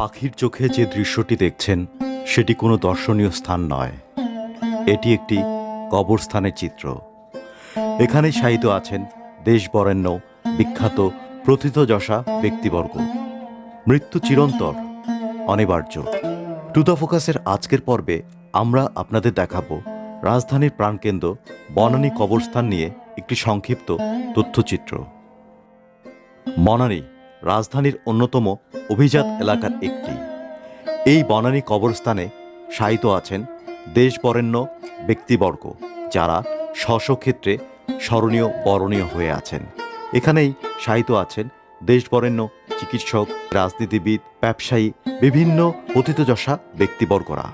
পাখির চোখে যে দৃশ্যটি দেখছেন, সেটি কোনো দর্শনীয় স্থান নয়। এটি একটি কবরস্থানের চিত্র। এখানে শায়িত আছেন দেশ বরেণ্য, বিখ্যাত প্রথিতযশা ব্যক্তিবর্গ। মৃত্যু চিরন্তর, অনিবার্য। টু দ্য ফোকাসের আজকের পর্বে আমরা আপনাদের দেখাবো রাজধানীর প্রাণকেন্দ্র বনানী কবরস্থান নিয়ে একটি সংক্ষিপ্ত তথ্যচিত্র। বনানী রাজধানীর অন্যতম অভিজাত এলাকার একটি। এই বনানী কবরস্থানে শায়িত আছেন দেশ বরেণ্য ব্যক্তিবর্গ, যারা স্ব ক্ষেত্রে স্মরণীয়, বরণীয় হয়ে আছেন। এখানেই শায়িত আছেন দেশ বরেণ্য চিকিৎসক, রাজনীতিবিদ, ব্যবসায়ী, বিভিন্ন পতিতযশা ব্যক্তিবর্গরা।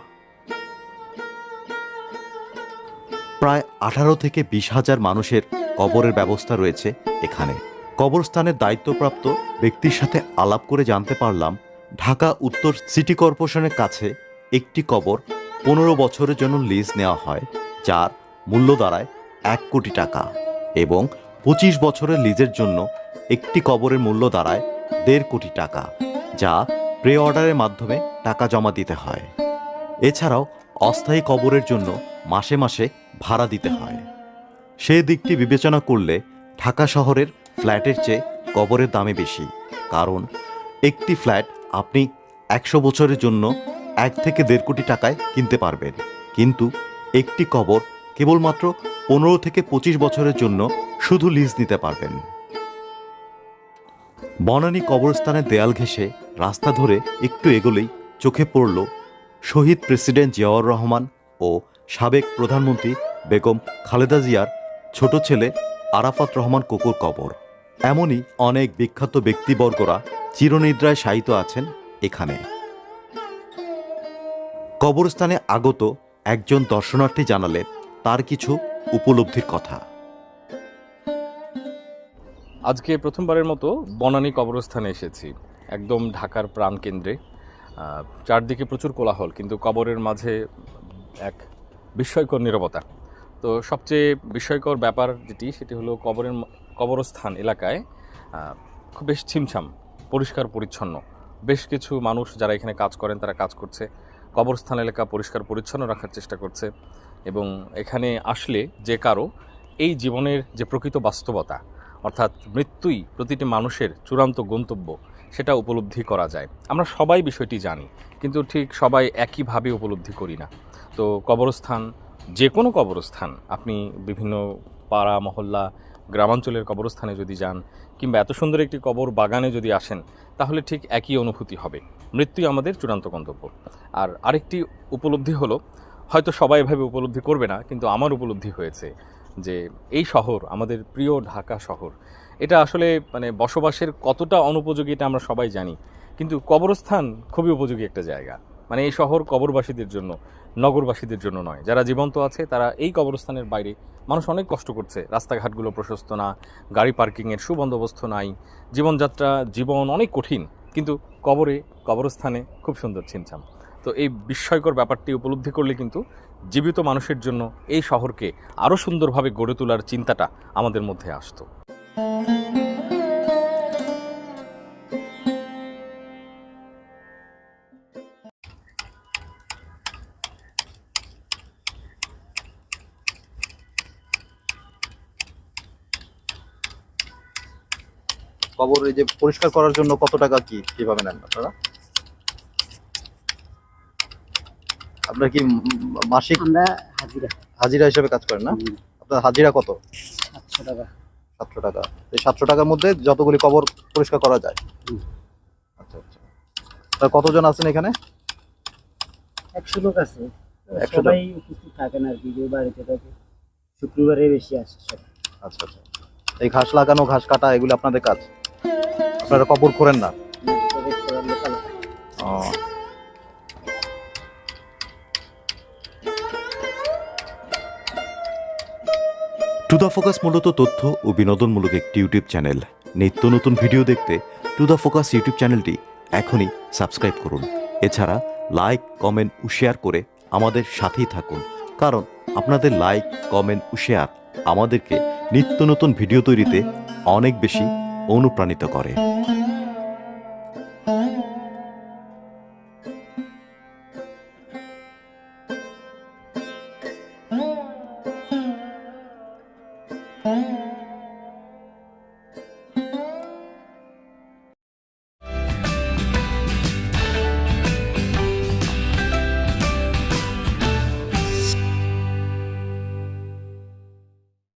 প্রায় আঠারো থেকে বিশ হাজার মানুষের কবরের ব্যবস্থা রয়েছে এখানে। কবরস্থানের দায়িত্বপ্রাপ্ত ব্যক্তির সাথে আলাপ করে জানতে পারলাম, ঢাকা উত্তর সিটি কর্পোরেশনের কাছে একটি কবর পনেরো বছরের জন্য লিজ নেওয়া হয়, যার মূল্য দাঁড়ায় এক কোটি টাকা এবং পঁচিশ বছরের লিজের জন্য একটি কবরের মূল্য দাঁড়ায় দেড় কোটি টাকা, যা প্রে অর্ডারের মাধ্যমে টাকা জমা দিতে হয়। এছাড়াও অস্থায়ী কবরের জন্য মাসে মাসে ভাড়া দিতে হয়। সেই দিকটি বিবেচনা করলে ঢাকা শহরের ফ্ল্যাটের চেয়ে কবরের দামে বেশি। কারণ একটি ফ্ল্যাট আপনি একশো বছরের জন্য এক থেকে দেড় কোটি টাকায় কিনতে পারবেন। কিন্তু একটি কবর কেবলমাত্র পনেরো থেকে পঁচিশ বছরের জন্য শুধু লিজ নিতে পারবেন। বনানী কবরস্থানের দেয়াল ঘেঁষে রাস্তা ধরে একটু এগোলেই চোখে পড়ল শহীদ প্রেসিডেন্ট জিয়াউর রহমান ও সাবেক প্রধানমন্ত্রী বেগম খালেদা জিয়ার ছোট ছেলে আরাফাত রহমান কোকুর কবর। এমনই অনেক বিখ্যাত ব্যক্তিবর্গরা চিরনিদ্রায় শায়িত আছেন এখানে। কবরস্থানে আগত একজন দর্শনার্থী জানালেন তার কিছু উপলব্ধির কথা। আজকে প্রথমবারের মতো বনানী কবরস্থানে এসেছি, একদম ঢাকার প্রাণকেন্দ্রে। চারদিকে প্রচুর কোলাহল, কিন্তু কবরের মাঝে এক বিস্ময়কর নীরবতা। তো সবচেয়ে বিস্ময়কর ব্যাপার যেটি, সেটি হলো কবরের কবরস্থান এলাকায় খুব বেশ ছিমছাম, পরিষ্কার, পরিচ্ছন্ন। বেশ কিছু মানুষ যারা এখানে কাজ করেন, তারা কাজ করছে। কবরস্থান এলাকা পরিষ্কার, পরিচ্ছন্ন রাখার চেষ্টা করছে এবং এখানে আসলে যে কারও এই জীবনের যে প্রকৃত বাস্তবতা, অর্থাৎ মৃত্যুই প্রতিটি মানুষের চূড়ান্ত গন্তব্য, সেটা উপলব্ধি করা যায়। আমরা সবাই বিষয়টি জানি, কিন্তু ঠিক সবাই একইভাবে উপলব্ধি করি না। তো কবরস্থান, যে কোনো কবরস্থান, আপনি বিভিন্ন পাড়া, মহল্লা গ্রামাঞ্চলের কবরস্থানে যদি যান কিংবা এত সুন্দর একটি কবর বাগানে যদি আসেন, তাহলে ঠিক একই অনুভূতি হবে। মৃত্যুই আমাদের চূড়ান্ত গন্তব্য। আর আরেকটি উপলব্ধি হলো, হয়তো সবাই এভাবে উপলব্ধি করবে না, কিন্তু আমার উপলব্ধি হয়েছে যে এই শহর আমাদের প্রিয় ঢাকা শহর। এটা আসলে মানে বসবাসের কতটা অনুপযোগী এটা আমরা সবাই জানি, কিন্তু কবরস্থান খুবই উপযোগী একটা জায়গা। মানে এই শহর কবরবাসীদের জন্য, নগরবাসীদের জন্য নয়। যারা জীবন্ত আছে, তারা এই কবরস্থানের বাইরে মানুষ অনেক কষ্ট করছে। রাস্তাঘাটগুলো প্রশস্ত না, গাড়ি পার্কিংয়ের সুবন্দোবস্ত নাই, জীবনযাত্রা, জীবন অনেক কঠিন, কিন্তু কবরে, কবরস্থানে খুব সুন্দর ছিনছাম তো এই বিস্ময়কর ব্যাপারটি উপলব্ধি করলে কিন্তু জীবিত মানুষের জন্য এই শহরকে আরও সুন্দরভাবে গড়ে তোলার চিন্তাটা আমাদের মধ্যে আসতো। কবর এই যে পরিষ্কার করার জন্য কত টাকা কি কীভাবে নেন আপনারা? আপনার কি মাসিক? আমরা হাজিরা। হাজিরা হিসেবে কাজ করেন না? আপনার হাজিরা কত? সাতশো টাকা। সাতশো টাকা। এই সাতশো টাকার মধ্যে যতগুলি কবর পরিষ্কার করা যায়। আচ্ছা আচ্ছা। কতজন আছেন এখানে? একশো লোক আছে। একশো সবাই উপস্থিত থাকেন আর কি বাড়িতে থাকে। শুক্রবারে বেশি আসে সব। আচ্ছা আচ্ছা। এই ঘাস লাগানো ঘাস কাটা এগুলো আপনাদের কাজ? আপনারা কবর করেন না? টু দা ফোকাস মূলত তথ্য ও বিনোদনমূলক একটি ইউটিউব চ্যানেল। নিত্য নতুন ভিডিও দেখতে টু দা ফোকাস ইউটিউব চ্যানেলটি এখনই সাবস্ক্রাইব করুন। এছাড়া লাইক, কমেন্ট ও শেয়ার করে আমাদের সাথেই থাকুন। কারণ আপনাদের লাইক, কমেন্ট ও শেয়ার আমাদেরকে নিত্য নতুন ভিডিও তৈরিতে অনেক বেশি অনুপ্রাণিত করে।